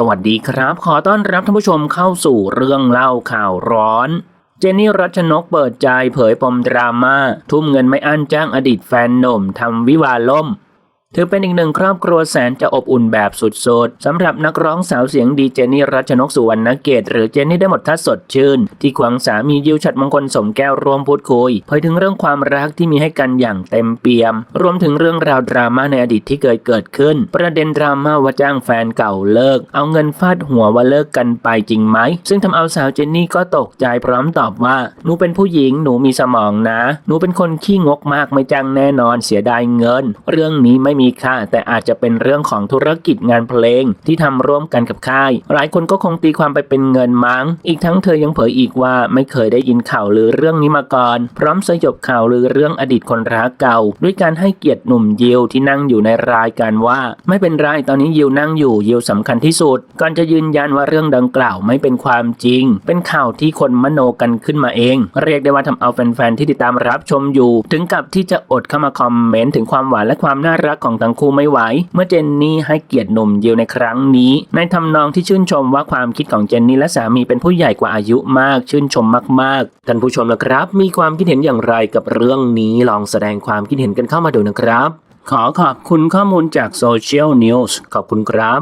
สวัสดีครับ ขอต้อนรับท่านผู้ชมเข้าสู่เรื่องเล่าข่าวร้อน เจนนี่รัชนกเปิดใจเผยปมดราม่าทุ่มเงินไม่อั้นจ้างอดีตแฟนหนุ่มทำวิวาล่ม ถือเป็นอีกหนึ่งครอบครัวแสนจะอบอุ่นแบบสุดๆสำหรับนักร้องสาวเสียงดีเจนี่รัชนกสุวรรณเกตหรือเจนี่ได้หมดทัศสดชื่น ที่ควงสามียิวฉัดมงคลสมแก้วร่วมพูดคุยเผยถึงเรื่องความรักที่มีให้กันอย่างเต็มเปี่ยม รวมถึงเรื่องราวดราม่าในอดีตที่เคยเกิดขึ้น ประเด็นดราม่าว่าจ้างแฟนเก่าเลิก เอาเงินฟาดหัวว่าเลิกกันไปจริงไหมซึ่งทำเอาสาวเจนนี่ก็ตกใจพร้อมตอบว่าหนูเป็นผู้หญิงหนูมีสมองนะหนูเป็นคนขี้งกมากไม่จ้างแน่นอนเสียดายเงิน เรื่องนี้ไม่มีค่าแต่อาจจะเป็นเรื่องของธุรกิจงานเพลงที่ทำร่วมกันกับค่าย หลายคนก็คงตีความไปเป็นเงินมั้ง อีกทั้งเธอยังเผยอีกว่าไม่เคยได้ยินข่าวหรือเรื่องนี้มาก่อน พร้อมสยบข่าวหรือเรื่องอดีตคนรักเก่า ด้วยการให้เกียรติหนุ่มยิวที่นั่งอยู่ในรายการว่า ไม่เป็นไรตอนนี้ยิวนั่งอยู่ยิวสำคัญที่สุด ก่อนจะยืนยันว่าเรื่องดังกล่าวไม่เป็นความจริง เป็นข่าวที่คนมโนกันขึ้นมาเอง เรียกได้ว่าทำเอาแฟนๆที่ติดตามรับชมอยู่ ถึงกับที่จะอดเข้ามาคอมเมนต์ถึงความหวานและความน่ารักของของทั้งคู่ไม่ไหว เมื่อเจนนี่ให้เกียรติหนุ่มยิวในครั้งนี้ ในทำนองที่ชื่นชมว่าความคิดของเจนนี่และสามีเป็นผู้ใหญ่กว่าอายุมาก ชื่นชมมากๆ ท่านผู้ชมนะครับ มีความคิดเห็นอย่างไรกับเรื่องนี้ลองแสดงความคิดเห็นกันเข้ามาดูนะครับ ขอขอบคุณข้อมูลจากโซเชียลนิวส์ขอบคุณครับ